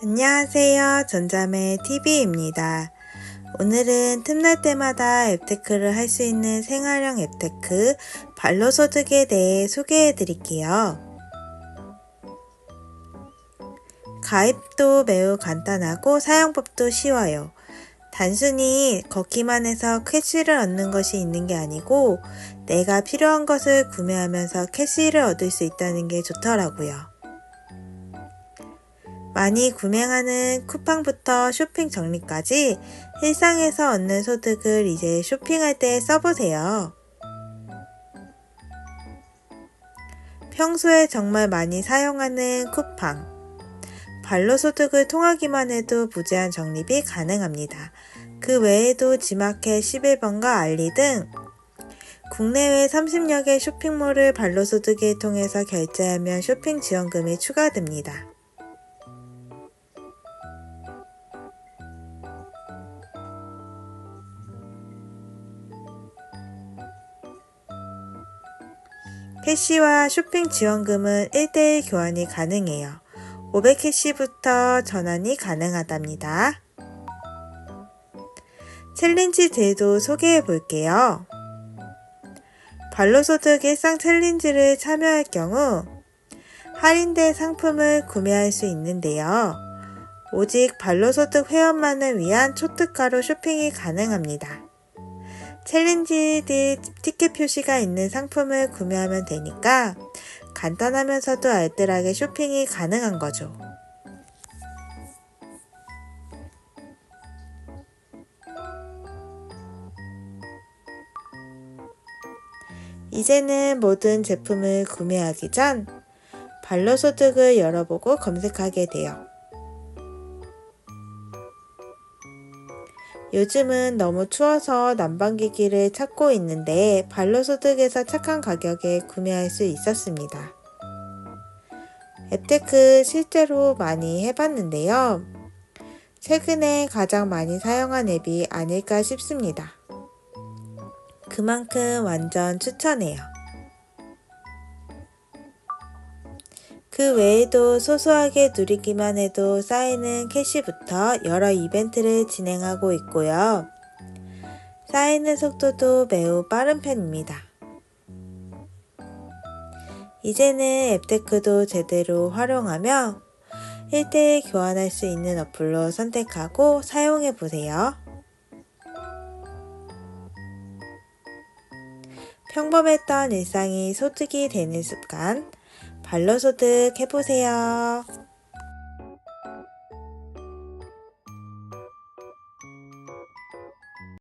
안녕하세요. 전자매 TV입니다. 오늘은 틈날 때마다 앱테크를 할 수 있는 생활형 앱테크 발로소득에 대해 소개해 드릴게요. 가입도 매우 간단하고 사용법도 쉬워요. 단순히 걷기만 해서 캐시를 얻는 것이 있는 게 아니고 내가 필요한 것을 구매하면서 캐시를 얻을 수 있다는 게 좋더라고요. 많이 구매하는 쿠팡부터 쇼핑 정리까지 일상에서 얻는 소득을 이제 쇼핑할 때 써보세요. 평소에 정말 많이 사용하는 쿠팡. 발로 소득을 통하기만 해도 무제한 적립이 가능합니다. 그 외에도 지마켓 11번과 알리 등 국내외 30여 개 쇼핑몰을 발로 소득을 통해서 결제하면 쇼핑 지원금이 추가됩니다. 캐시와 쇼핑 지원금은 1대1 교환이 가능해요. 500캐시부터 전환이 가능하답니다. 챌린지 제도 소개해 볼게요. 발로소득 일상 챌린지를 참여할 경우 할인된 상품을 구매할 수 있는데요. 오직 발로소득 회원만을 위한 초특가로 쇼핑이 가능합니다. 챌린지 등 티켓 표시가 있는 상품을 구매하면 되니까 간단하면서도 알뜰하게 쇼핑이 가능한 거죠. 이제는 모든 제품을 구매하기 전 발로 소득을 열어보고 검색하게 돼요. 요즘은 너무 추워서 난방기기를 찾고 있는데 발로소득에서 착한 가격에 구매할 수 있었습니다. 앱테크 실제로 많이 해봤는데요. 최근에 가장 많이 사용한 앱이 아닐까 싶습니다. 그만큼 완전 추천해요. 그 외에도 소소하게 누리기만 해도 쌓이는 캐시부터 여러 이벤트를 진행하고 있고요. 쌓이는 속도도 매우 빠른 편입니다. 이제는 앱테크도 제대로 활용하며 1대1 교환할 수 있는 어플로 선택하고 사용해 보세요. 평범했던 일상이 소득이 되는 습관, 발로소득 해보세요.